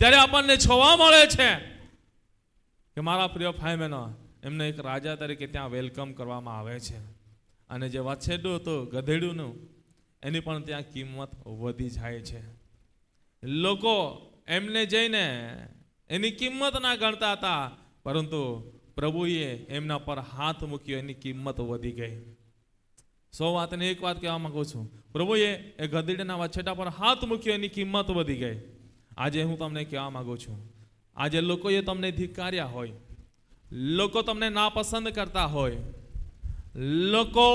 ત્યારે આપણને જોવા મળે છે કે મારા પ્રિય ભાઈ બહેનો, એમને એક રાજા તરીકે ત્યાં વેલકમ કરવામાં આવે છે. અને જે વાછેડું હતું, ગધેડુંનું, એની પણ ત્યાં કિંમત વધી જાય છે. લોકો એમને જઈને એની કિંમત ના ગણતા હતા, પરંતુ પ્રભુએ એમના પર હાથ મૂક્યો, એની કિંમત વધી ગઈ. સો વાતને એક વાત કહેવા માંગુ છું. પ્રભુએ એ ગધેડાના વછેટા પર હાથ મૂક્યો, એની કિંમત વધી ગઈ. આજે હું તમને કહેવા માગું છું, આજે લોકોએ તમને ધિક્કાર્યા હોય, લોકો તમને નાપસંદ કરતા હોય, લોકો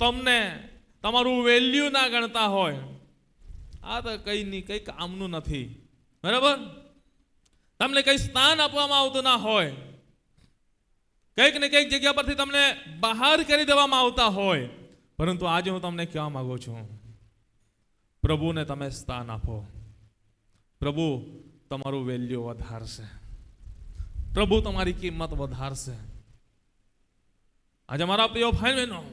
તમને તમારું વેલ્યુ ના ગણતા હોય, આ તો કંઈ નહીં કંઈ કામનું નથી, બરાબર? તમને કંઈ સ્થાન આપવામાં આવતું ના હોય, કંઈક ને કંઈક જગ્યા પરથી તમને બહાર કરી દેવામાં આવતા હોય, પરંતુ આજે હું તમને કહેવા માગું છું, પ્રભુને તમે સ્થાન આપો. પ્રભુ, તમારું વેલ્યુ વધારશે. પ્રભુ, તમારી કિંમત વધારશે. આજે મારા પ્રિય ભાઈ બહેનો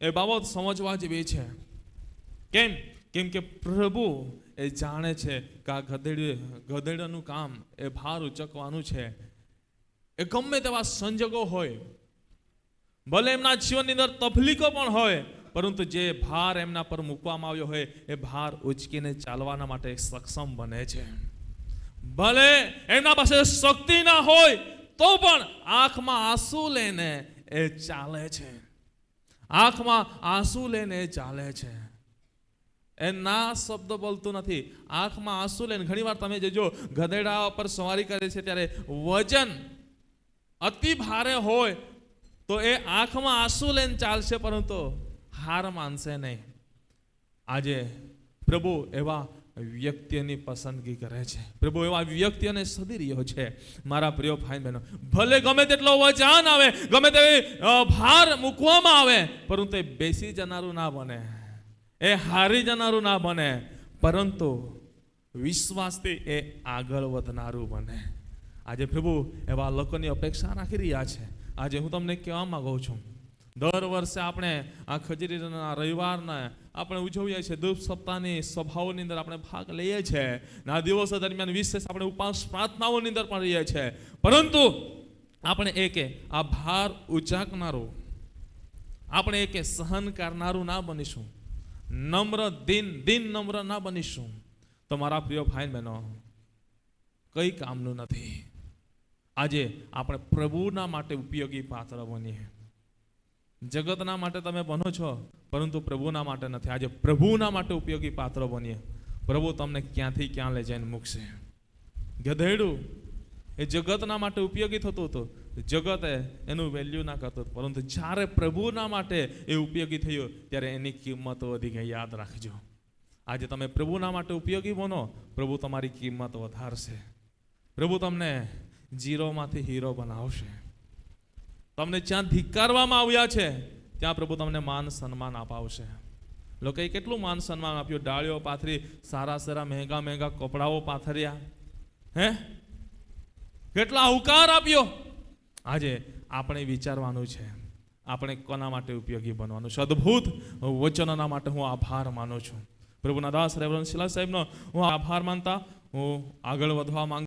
એ બાબત સમજવા જેવી છે. કેમ? કેમ કે પ્રભુ એ જાણે છે કે આ ગધેડી, ગધેડાનું કામ એ ભાર ઉચકવાનું છે. એ ગમે તેવા સંજોગો હોય, ભલે એમના જીવનની અંદર તકલીફો પણ હોય પરંતુ જે ભાર એમના પર મૂકવામાં આવ્યો હોય, એ ભાર ઉચકીને ચાલવાના માટે સક્ષમ બને છે. ભલે એમના પાસે શક્તિ ના હોય, તો પણ આંખમાં આંસુ લઈને એ ચાલે છે. આંખમાં આંસુ લઈને ચાલે છે. એ ના શબ્દ બોલતું નથી. આંખમાં આંસુ લઈને, ઘણીવાર તમે જોજો ગધેડા પર સવારી કરે છે ત્યારે વજન અતિ ભારે હોય, તો એ આંખમાં આંસુ લઈને ચાલશે, પરંતુ હાર માનશે નહીં. આજે પ્રભુ એવા વ્યક્તિની પસંદગી કરે છે. પ્રભુ એવા વ્યક્તિઓને સદી રહ્યો છે. મારા પ્રિય ભાઈ બહેનો, ભલે ગમે તેટલો વચાન આવે, ગમે તેવી ભાર મૂકવામાં આવે પરંતુ એ બેસી જનારું ના બને. એ હારી જનારું ના બને. પરંતુ વિશ્વાસથી એ આગળ વધનારું બને. આજે પ્રભુ એવા લોકોની અપેક્ષા રાખી રહ્યા છે. આજે હું તમને કહેવા માંગુ છું દર વર્ષે આપણે આ ખજરીના રવિવારને આપણે ઉજવીએ છીએ. દુઃખ સપ્તાહની સભાઓની અંદર આપણે ભાગ લઈએ છીએ. ના દિવસો દરમિયાન વિશેષ આપણે ઉપાસ પ્રાર્થનાઓની અંદર પણ રહીએ છીએ. પરંતુ આપણે એકે આ ભાર ઉચાકનારું આપણે એકે સહન કરનારું ના બનીશું. નમ્ર દિન દિન નમ્ર ના બનીશું. તો મારા પ્રિય ભાઈ બહેનો, કંઈ કામનું નથી. આજે આપણે પ્રભુના માટે ઉપયોગી પાત્ર બનીએ. જગતના માટે તમે બનો છો, પરંતુ પ્રભુના માટે નથી. આજે પ્રભુના માટે ઉપયોગી પાત્ર બનીએ. પ્રભુ તમને ક્યાંથી ક્યાં લઈ જઈને મૂકશે? ગધેડું, એ જગતના માટે ઉપયોગી થતું હતું. જગતે એનું વેલ્યુ ના કરતું. પરંતુ જ્યારે પ્રભુના માટે એ ઉપયોગી થયું, ત્યારે એની કિંમત વધી ગઈ. યાદ રાખજો. આજે તમે પ્રભુના માટે ઉપયોગી બનો, પ્રભુ તમારી કિંમત વધારશે. પ્રભુ તમને જીરોમાંથી હીરો બનાવશે. તમને જ્યાં ધિક્કારવામાં આવ્યા છે, ત્યાં પ્રભુ તમને માન સન્માન અપાવશે. લોકોએ કેટલું માન સન્માન આપ્યું? ડાળીઓ પાથરી, સારા સારા મહેંગા મહેંગા કપડાઓ પાથર્યા. હે? કેટલા આવકાર આપ્યો? આજે આપણે વિચારવાનું છે, આપણે કોના માટે ઉપયોગી બનવાનું? છે અદ્ભુત વચનોના માટે હું આભાર માનું છું. પ્રભુના દાસ રેવરન શિલા સાહેબનો હું આભાર માનતા હું આગળ વધવા માંગ